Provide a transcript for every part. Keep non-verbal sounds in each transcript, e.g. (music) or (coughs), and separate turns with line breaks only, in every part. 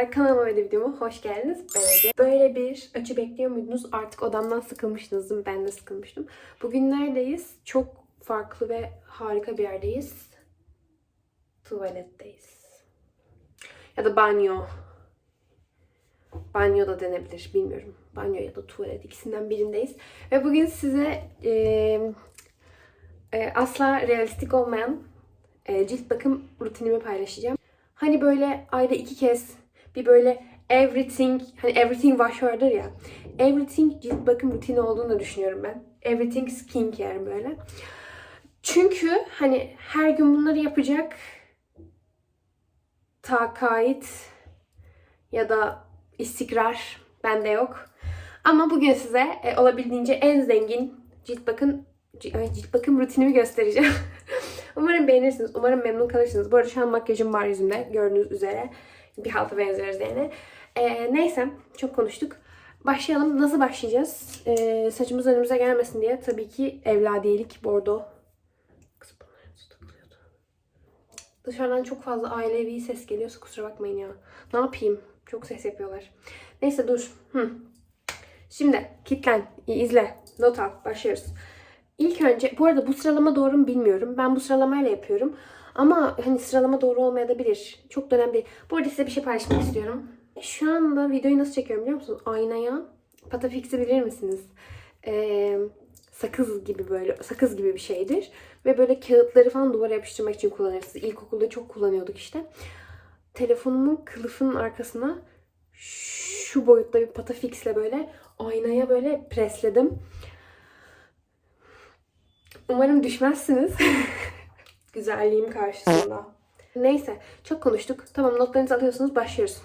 kızlar kanalıma ve de videoma hoş geldiniz. Ben Ece. Böyle bir açı bekliyor muydunuz? Artık odamdan sıkılmıştınız mi? Ben de sıkılmıştım. Bugün neredeyiz? Çok farklı ve harika bir yerdeyiz. Tuvaletteyiz. Ya da banyo. Banyo da denebilir. Bilmiyorum. Banyo ya da tuvalet ikisinden birindeyiz. Ve bugün size e, e, asla realistik olmayan e, cilt bakım rutinimi paylaşacağım. Hani böyle ayda iki kez bir böyle everything, hani everything wash vardır ya. Everything cilt bakım rutini olduğunu düşünüyorum ben. Everything skincare böyle. Çünkü hani her gün bunları yapacak takait ya da istikrar bende yok. Ama bugün size e, olabildiğince en zengin cilt bakım cilt bakım rutinimi göstereceğim. (laughs) Umarım beğenirsiniz. Umarım memnun kalırsınız. Bu arada şu an makyajım var yüzümde. Gördüğünüz üzere. Bir halta benziyoruz yani. Ee, neyse. Çok konuştuk. Başlayalım. Nasıl başlayacağız? Ee, saçımız önümüze gelmesin diye tabii ki evladiyelik bordo. Dışarıdan çok fazla ailevi ses geliyorsa kusura bakmayın ya. Ne yapayım? Çok ses yapıyorlar. Neyse dur. Hı. Şimdi kitlen, izle, not al, başlıyoruz. İlk önce, bu arada bu sıralama doğru mu bilmiyorum. Ben bu sıralamayla yapıyorum. Ama hani sıralama doğru olmayabilir. Çok da önemli. Bu arada size bir şey paylaşmak istiyorum. Şu anda videoyu nasıl çekiyorum biliyor musunuz? Aynaya patafix'i bilir misiniz? Ee, sakız gibi böyle, sakız gibi bir şeydir. Ve böyle kağıtları falan duvara yapıştırmak için kullanırız. İlkokulda çok kullanıyorduk işte. Telefonumun kılıfının arkasına şu boyutta bir patafixle böyle aynaya böyle presledim. Umarım düşmezsiniz. (laughs) Güzelliğim karşısında. Neyse çok konuştuk. Tamam notlarınızı alıyorsunuz başlıyoruz.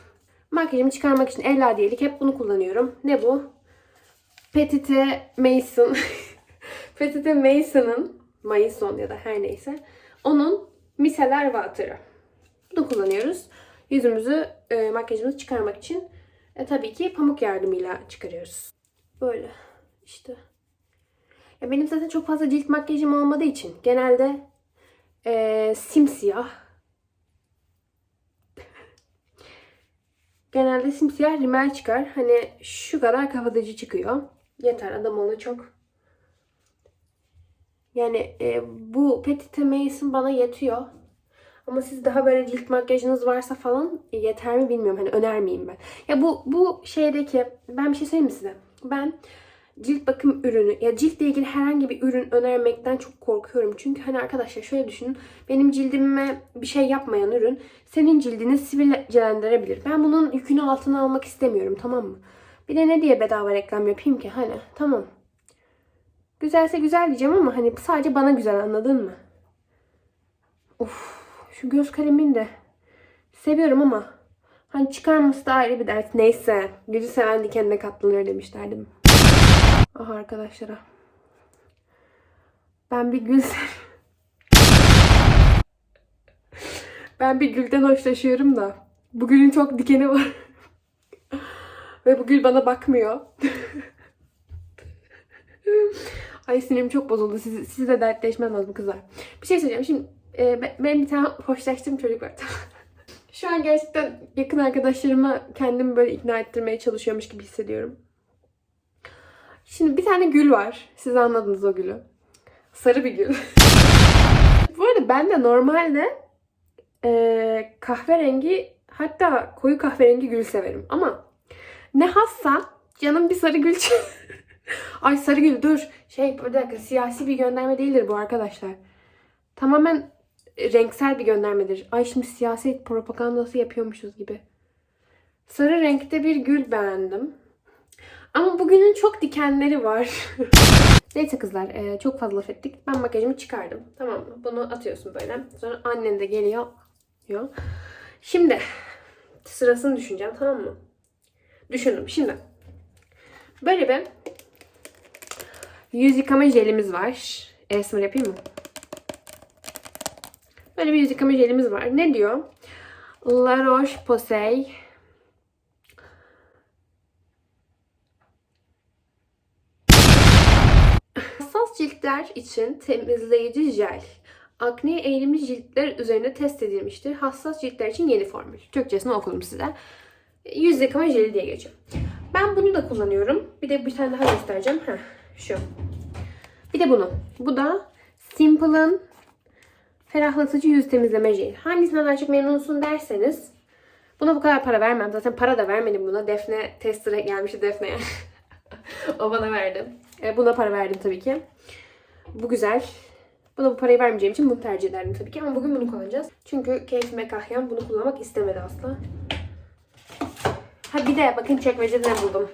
Makyajımı çıkarmak için eller diyelik hep bunu kullanıyorum. Ne bu? Petite Mason. (laughs) Petite Mason'ın Mason ya da her neyse. Onun micellar water'ı. Bunu kullanıyoruz. Yüzümüzü e, makyajımızı çıkarmak için e, tabii ki pamuk yardımıyla çıkarıyoruz. Böyle işte. Ya benim zaten çok fazla cilt makyajım olmadığı için genelde eee, simsiyah genelde simsiyah rimel çıkar. Hani şu kadar kapatıcı çıkıyor. Yeter adam onu çok. Yani e, bu Petite Mason bana yetiyor. Ama siz daha böyle cilt makyajınız varsa falan e, yeter mi bilmiyorum. Hani önermeyeyim ben. Ya bu bu şeydeki ben bir şey söyleyeyim mi size? Ben cilt bakım ürünü ya ciltle ilgili herhangi bir ürün önermekten çok korkuyorum. Çünkü hani arkadaşlar şöyle düşünün. Benim cildime bir şey yapmayan ürün senin cildini sivilcelendirebilir. Ben bunun yükünü altına almak istemiyorum tamam mı? Bir de ne diye bedava reklam yapayım ki? Hani tamam. Güzelse güzel diyeceğim ama hani sadece bana güzel anladın mı? Of şu göz kalemini de seviyorum ama hani çıkarması da ayrı bir dert. Neyse. Gülü seven dikenine katlanır demişler değil mi? Ah arkadaşlara. Ben bir gül (laughs) Ben bir gülden hoşlaşıyorum da. Bu gülün çok dikeni var. (laughs) Ve bu gül bana bakmıyor. (laughs) Ay sinirim çok bozuldu. Siz, siz de dertleşmem lazım kızlar. Bir şey söyleyeceğim. Şimdi e, be- benim bir tane hoşlaştığım çocuk var. Şu an gerçekten yakın arkadaşlarıma kendimi böyle ikna ettirmeye çalışıyormuş gibi hissediyorum. Şimdi bir tane gül var. Siz anladınız o gülü. Sarı bir gül. (laughs) Bu arada ben de normalde e, kahverengi hatta koyu kahverengi gül severim. Ama ne hassa canım bir sarı gül. (laughs) Ay sarı gül dur. Şey bir dakika siyasi bir gönderme değildir bu arkadaşlar. Tamamen renksel bir göndermedir. Ay şimdi siyaset propagandası yapıyormuşuz gibi. Sarı renkte bir gül beğendim. Ama bugünün çok dikenleri var. (laughs) Neyse kızlar e, çok fazla laf ettik. Ben makyajımı çıkardım. Tamam mı? Bunu atıyorsun böyle. Sonra annen de geliyor. Diyor. Şimdi sırasını düşüneceğim tamam mı? Düşündüm. Şimdi böyle bir yüz yıkama jelimiz var. ASMR yapayım mı? Böyle bir yüz yıkama jelimiz var. Ne diyor? La Roche-Posay Hassas ciltler için temizleyici jel. Akneye eğilimli ciltler üzerinde test edilmiştir. Hassas ciltler için yeni formül. Türkçesini okudum size. Yüz yıkama jeli diye geçiyor. Ben bunu da kullanıyorum. Bir de bir tane daha göstereceğim. Heh, şu. Bir de bunu. Bu da Simple'ın ferahlatıcı yüz temizleme jeli. Hangisinden daha çok memnunsun derseniz buna bu kadar para vermem. Zaten para da vermedim buna. Defne tester'a gelmişti Defne'ye. (laughs) o bana verdi. E, buna para verdim tabii ki. Bu güzel. Buna bu parayı vermeyeceğim için bunu tercih ederdim tabii ki. Ama bugün bunu kullanacağız. Çünkü keyfime kahyan bunu kullanmak istemedi asla. Ha bir de bakın çekmecede ne buldum.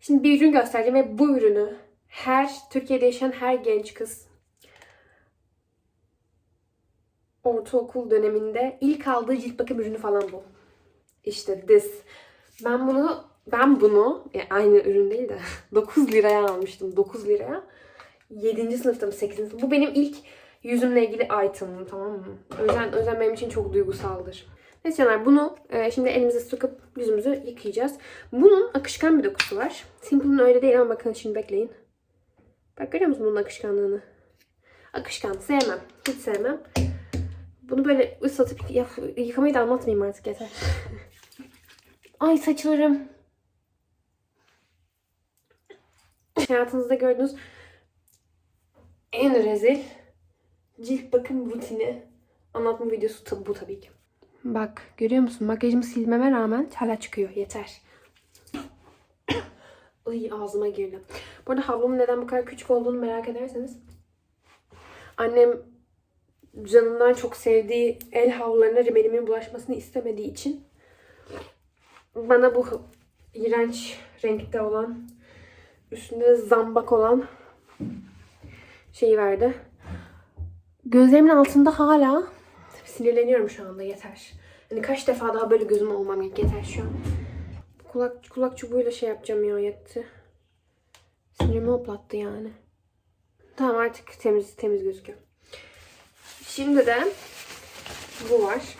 Şimdi bir ürün göstereceğim ve bu ürünü her Türkiye'de yaşayan her genç kız ortaokul döneminde ilk aldığı cilt bakım ürünü falan bu. İşte this. Ben bunu ben bunu yani aynı ürün değil de (laughs) 9 liraya almıştım. 9 liraya. 7. sınıfta mı 8. sınıfta. Bu benim ilk yüzümle ilgili item'ım tamam mı? O yüzden, o yüzden benim için çok duygusaldır. Neyse canlar bunu e, şimdi elimize sıkıp yüzümüzü yıkayacağız. Bunun akışkan bir dokusu var. Simple'ın öyle değil ama bakın şimdi bekleyin. Bak görüyor musun bunun akışkanlığını? Akışkan sevmem. Hiç sevmem. Bunu böyle ıslatıp yıkamayı da anlatmayayım artık yeter. (laughs) Ay saçlarım. Hayatınızda gördüğünüz en rezil cilt bakım rutini anlatma videosu tabi bu tabii ki. Bak görüyor musun? Makyajımı silmeme rağmen hala çıkıyor. Yeter. (coughs) Ay ağzıma girdi. Bu arada havlumun neden bu kadar küçük olduğunu merak ederseniz annem canından çok sevdiği el havlularına rimelimin bulaşmasını istemediği için bana bu iğrenç renkte olan üstünde de zambak olan şeyi verdi. Gözlerimin altında hala sinirleniyorum şu anda yeter. Hani kaç defa daha böyle gözüm olmam yeter şu an. Kulak kulak çubuğuyla şey yapacağım ya yetti. Sinirimi hoplattı yani. Tamam artık temiz temiz gözüküyor. Şimdi de bu var.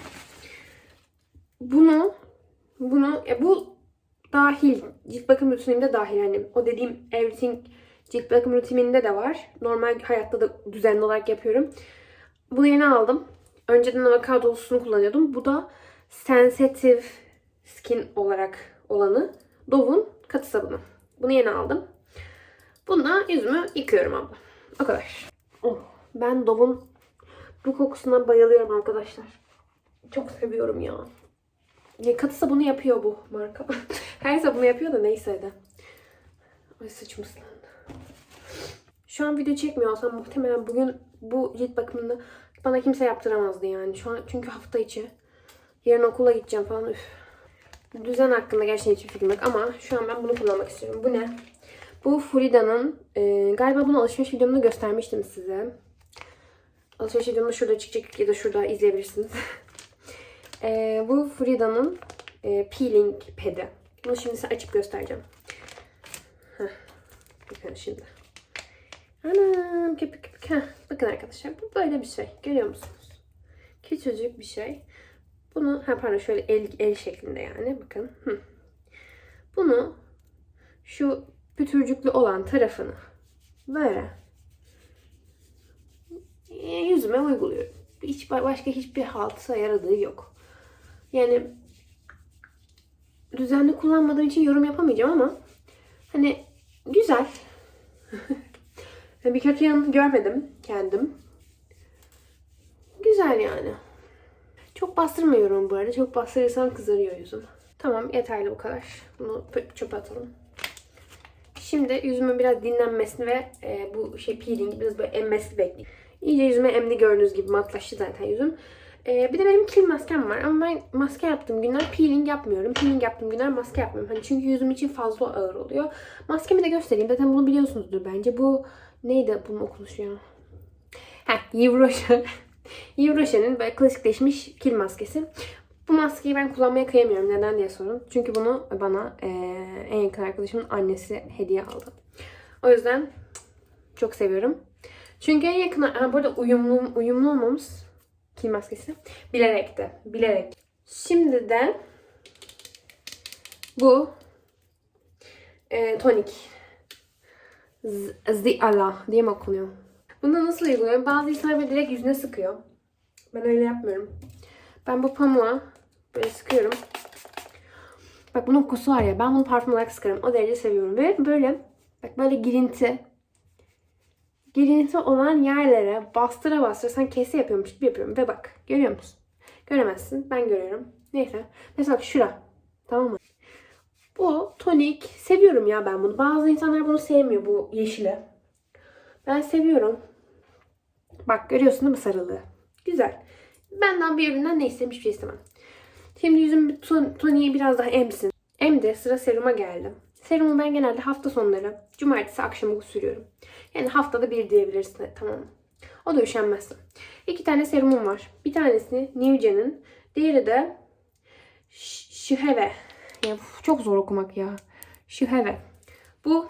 Bunu bunu e, bu dahil cilt bakım rutinimde dahil yani o dediğim everything cilt bakım rutinimde de var. Normal hayatta da düzenli olarak yapıyorum. Bunu yeni aldım. Önceden avokadolusunu kullanıyordum. Bu da sensitive skin olarak olanı. Dove'un katı sabunu. Bunu yeni aldım. Bununla yüzümü yıkıyorum abla. O kadar. Oh, ben Dove'un bu kokusuna bayılıyorum arkadaşlar. Çok seviyorum ya. ya katı sabunu yapıyor bu marka. (laughs) Her sabunu yapıyor da neyse de. Ay saçım ıslandı. Şu an video çekmiyor olsam muhtemelen bugün bu cilt bakımını bana kimse yaptıramazdı yani. Şu an çünkü hafta içi. Yarın okula gideceğim falan. Üf. Düzen hakkında gerçekten hiçbir fikrim yok ama şu an ben bunu kullanmak istiyorum. Bu ne? Bu Furida'nın e, galiba bunu alışveriş videomda göstermiştim size. Alışveriş videomda şurada çıkacak ya da şurada izleyebilirsiniz. (laughs) e, bu Furida'nın e, peeling pedi. Bunu şimdi size açıp göstereceğim. Heh. Bakın şimdi. Anam köpük köpük. Heh. Bakın arkadaşlar bu böyle bir şey. Görüyor musunuz? Küçücük bir şey. Bunu ha pardon şöyle el, el şeklinde yani bakın. Hı. Bunu şu pütürcüklü olan tarafını böyle yüzüme uyguluyorum. Hiç başka hiçbir haltısa yaradığı yok. Yani düzenli kullanmadığım için yorum yapamayacağım ama hani güzel. (laughs) bir kötü yanını görmedim kendim. Güzel yani. Çok bastırmıyorum bu arada. Çok bastırırsam kızarıyor yüzüm. Tamam yeterli bu kadar. Bunu çöpe atalım. Şimdi yüzümün biraz dinlenmesini ve e, bu şey peeling biraz böyle emmesini bekleyeyim. İyice yüzüme emdi gördüğünüz gibi matlaştı zaten yüzüm. E, bir de benim kil maskem var ama ben maske yaptığım günler peeling yapmıyorum. Peeling yaptığım günler maske yapmıyorum. Hani çünkü yüzüm için fazla ağır oluyor. Maskemi de göstereyim. Zaten bunu biliyorsunuzdur bence. Bu neydi bunun okunuşu ya? Rocher. (laughs) Yves Rocher'in böyle klasikleşmiş kil maskesi. Bu maskeyi ben kullanmaya kıyamıyorum. Neden diye sorun. Çünkü bunu bana e, en yakın arkadaşımın annesi hediye aldı. O yüzden çok seviyorum. Çünkü en yakın... Ha, bu uyumlu, uyumlu olmamız kil maskesi. Bilerek de. Bilerek. Şimdi de bu e, tonik. Ziala diye mi okunuyor? Bunu nasıl uyguluyorum? Bazı insanlar direkt yüzüne sıkıyor. Ben öyle yapmıyorum. Ben bu pamuğa böyle sıkıyorum. Bak bunun kokusu var ya ben bunu parfüm olarak sıkarım. O derece seviyorum. Ve böyle bak böyle girinti girinti olan yerlere bastıra bastıra sen kese yapıyormuş gibi yapıyorum. Ve bak görüyor musun? Göremezsin. Ben görüyorum. Neyse. Mesela bak şura. Tamam mı? Bu tonik. Seviyorum ya ben bunu. Bazı insanlar bunu sevmiyor bu yeşili. Ben seviyorum. Bak görüyorsun değil mi sarılığı? Güzel. Benden bir üründen ne istemiş bir şey istemem. Şimdi yüzüm ton, toniği biraz daha emsin. Emdi. Sıra seruma geldi. Serumu ben genelde hafta sonları, cumartesi akşamı sürüyorum. Yani haftada bir diyebilirsin. Tamam? O da üşenmezsin. İki tane serumum var. Bir tanesi Nivce'nin. Diğeri de Şüheve. Ya çok zor okumak ya. Şüheve. Bu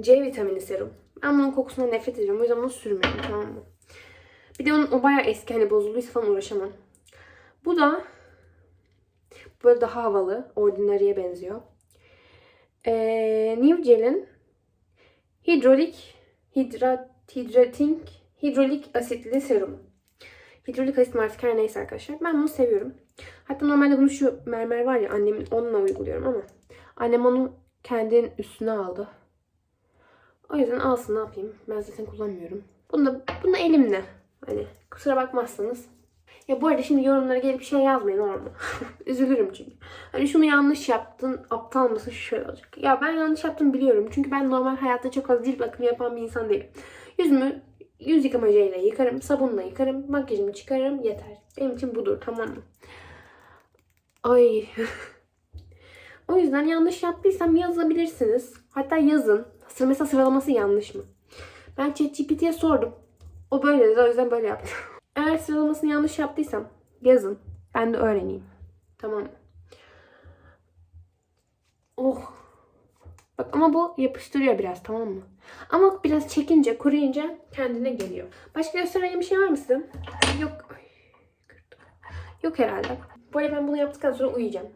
C vitamini serum. Ben bunun kokusundan nefret ediyorum. O yüzden bunu sürmüyorum tamam mı? Bir de onun o bayağı eski hani bozulduysa falan uğraşamam. Bu da böyle daha havalı. Ordinary'e benziyor. Ee, New Gel'in hidrolik hidrat hidrating hidrolik asitli serum. Hidrolik asit artık her neyse arkadaşlar. Ben bunu seviyorum. Hatta normalde bunu şu mermer var ya annemin onunla uyguluyorum ama annem onu kendinin üstüne aldı. O yüzden alsın ne yapayım. Ben zaten kullanmıyorum. Bunu da, bunu da elimle. Hani kusura bakmazsanız. Ya bu arada şimdi yorumlara gelip şey yazmayın olur? (laughs) Üzülürüm çünkü. Hani şunu yanlış yaptın, aptal mısın şöyle olacak. Ya ben yanlış yaptım biliyorum. Çünkü ben normal hayatta çok az cilt bakımı yapan bir insan değilim. Yüzümü yüz yıkamacıyla yıkarım, sabunla yıkarım, makyajımı çıkarırım yeter. Benim için budur tamam mı? Ay. (laughs) o yüzden yanlış yaptıysam yazabilirsiniz. Hatta yazın. Mesela sıralaması yanlış mı? Ben ChatGPT'ye sordum. O böyle dedi o yüzden böyle yaptım. (laughs) Eğer sıralamasını yanlış yaptıysam yazın. Ben de öğreneyim. Tamam mı? Oh. Bak ama bu yapıştırıyor biraz tamam mı? Ama biraz çekince, kuruyunca kendine geliyor. Başka göstereceğim bir şey var mı size? Yok. Yok herhalde. Bu arada ben bunu yaptıktan sonra uyuyacağım.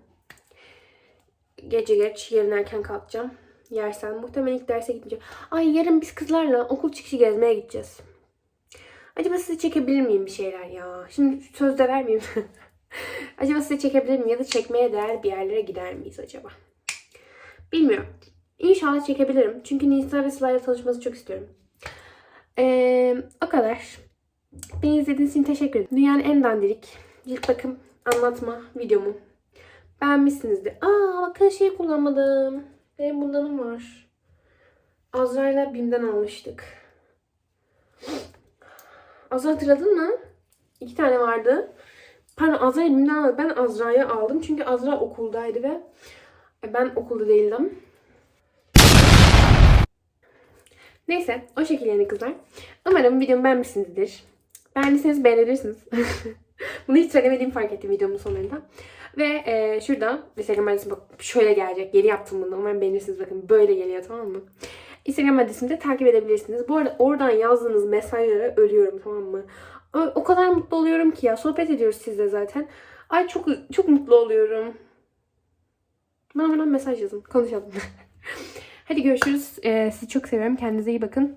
Gece geç, yarın erken kalkacağım. Yersen muhtemelen ilk derse gideceğim. Ay yarın biz kızlarla okul çıkışı gezmeye gideceğiz. Acaba size çekebilir miyim bir şeyler ya? Şimdi söz de vermeyeyim. (laughs) acaba size çekebilir miyim ya da çekmeye değer bir yerlere gider miyiz acaba? Bilmiyorum. İnşallah çekebilirim. Çünkü Nisa ve Sıla'yla tanışması çok istiyorum. Ee, o kadar. Beni izlediğiniz için teşekkür ederim. Dünyanın en dandirik cilt bakım anlatma videomu. Beğenmişsinizdir. Aa bakın şey kullanmadım. Benim bundanım var. Azra'yla Bim'den almıştık. Azra hatırladın mı? İki tane vardı. Pardon Azra'yı Bim'den almadım. Ben Azra'yı aldım. Çünkü Azra okuldaydı ve ben okulda değildim. Neyse o şekilde yani kızlar. Umarım videomu beğenmişsinizdir. Beğendiyseniz beğenebilirsiniz. (laughs) Bunu hiç söylemediğimi fark ettim videomun sonunda. Ve e, şurada Instagram adresim bak şöyle gelecek. Yeni yaptım bunu. Umarım beğenirsiniz. Bakın böyle geliyor tamam mı? Instagram adresimi de takip edebilirsiniz. Bu arada oradan yazdığınız mesajlara ölüyorum tamam mı? O, o kadar mutlu oluyorum ki ya. Sohbet ediyoruz sizle zaten. Ay çok çok mutlu oluyorum. Bana buradan mesaj yazın. Konuşalım. (laughs) Hadi görüşürüz. Ee, sizi çok seviyorum. Kendinize iyi bakın.